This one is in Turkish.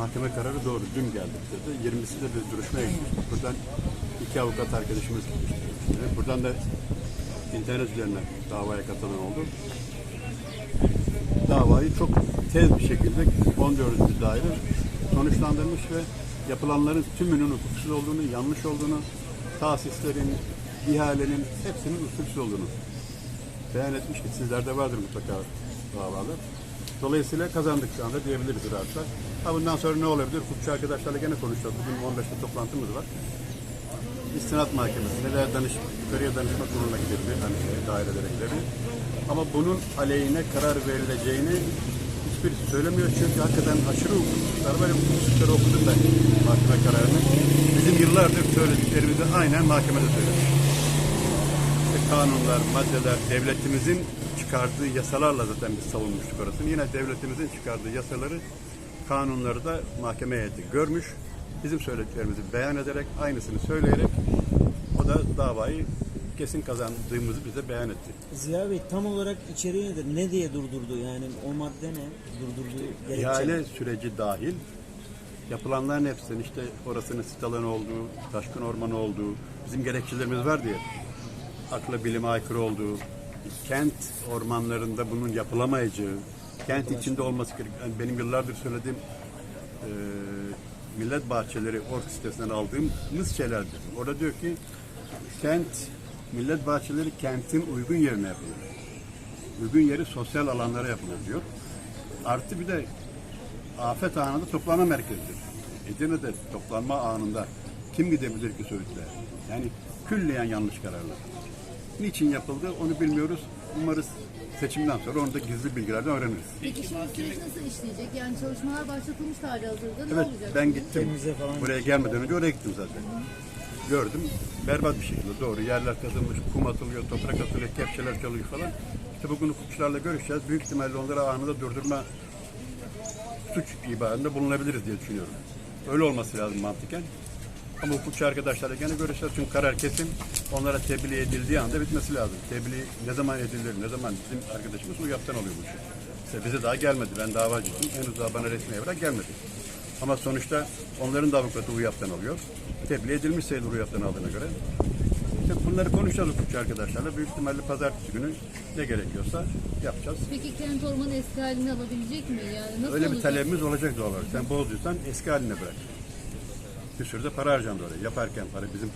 Mahkeme kararı doğru. Dün geldik dedi. 20'sinde biz duruşmaya gitmiştik. Buradan iki avukat arkadaşımız gitmişti. Buradan da internet üzerinden davaya katılan oldu. Davayı çok tez bir şekilde 14. daire sonuçlandırmış ve yapılanların tümünün hukuksuz olduğunu, yanlış olduğunu, tahsislerin, ihalenin hepsinin usulsüz olduğunu beyan etmiş ki sizlerde vardır mutlaka davalar. Dolayısıyla kazandık şu anda diyebiliriz rahatla. Ha bundan sonra ne olabilir? Hukukçu arkadaşlarla gene konuşacağız. Bugün 15'te toplantımız var. İstinat Mahkemesi, neler danış, yukarıya danışma kuruluna gidebilir, hani daireleri gidebilir. Ama bunun aleyhine karar verileceğini hiçbir söylemiyor. Çünkü hakikaten aşırı hukuksuzlar var. ya, Hukuksuzları okudum ben mahkeme kararını. Bizim yıllardır söylediklerimizi aynen mahkemede söyledik. İşte kanunlar, maddeler, devletimizin çıkardığı yasalarla zaten biz savunmuştuk orasını. Yine devletimizin çıkardığı yasaları, kanunları da mahkeme heyeti görmüş. Bizim söylediklerimizi beyan ederek, aynısını söyleyerek o da davayı kesin kazandığımızı bize beyan etti. Ziya Bey tam olarak içeriği nedir? Ne diye durdurdu yani o madde ne? Durdurduğu gerekçe. İhale süreci dahil yapılanların hepsinin işte orasının sit alanı olduğu, taşkın ormanı olduğu, bizim gerekçelerimiz var diye akla bilime aykırı olduğu, kent ormanlarında bunun yapılamayacağı, kent içinde olması gerek. Yani benim yıllardır söylediğim e, millet bahçeleri ork sitesinden aldığımız şeylerdir. Orada diyor ki kent, millet bahçeleri kentin uygun yerine yapılıyor. Uygun yeri sosyal alanlara yapılır diyor. Artı bir de afet anında toplanma merkezidir. Edirne'de toplanma anında kim gidebilir ki Söğüt'le? Yani külliyen yanlış kararlar. Niçin yapıldı onu bilmiyoruz. Umarız seçimden sonra onu da gizli bilgilerden öğreniriz. Peki şimdi süreç nasıl işleyecek? Yani çalışmalar başlatılmış hali hazırda. Ne Evet olacak? ben gittim. Falan Buraya gelmeden önce oraya gittim zaten. Gördüm. Berbat bir şekilde doğru. Yerler kazılmış, kum atılıyor, toprak atılıyor, kepçeler çalıyor falan. İşte bugün hukukçularla görüşeceğiz. Büyük ihtimalle onları anında durdurma suç ibarında bulunabiliriz diye düşünüyorum. Öyle olması lazım mantıken. Ama hukukçu arkadaşlarla gene görüşeceğiz. Çünkü karar kesin. Onlara tebliğ edildiği anda bitmesi lazım. Tebliğ ne zaman edilir, ne zaman bizim arkadaşımız UYAP'tan alıyor bu işi. İşte bize daha gelmedi. Ben davacıyım. Henüz daha bana resmi evrak gelmedi. Ama sonuçta onların da avukatı UYAP'tan alıyor. Tebliğ edilmiş sayılır UYAP'tan aldığına göre. İşte bunları konuşacağız hukukçu arkadaşlarla. Büyük ihtimalle pazartesi günü ne gerekiyorsa yapacağız. Peki kent ormanı eski halini alabilecek mi? Yani nasıl Öyle bir olacak? talebimiz olacak doğal olarak. Sen bozduysan eski haline bırak. Bir sürü de para harcandı oraya. Yaparken para bizim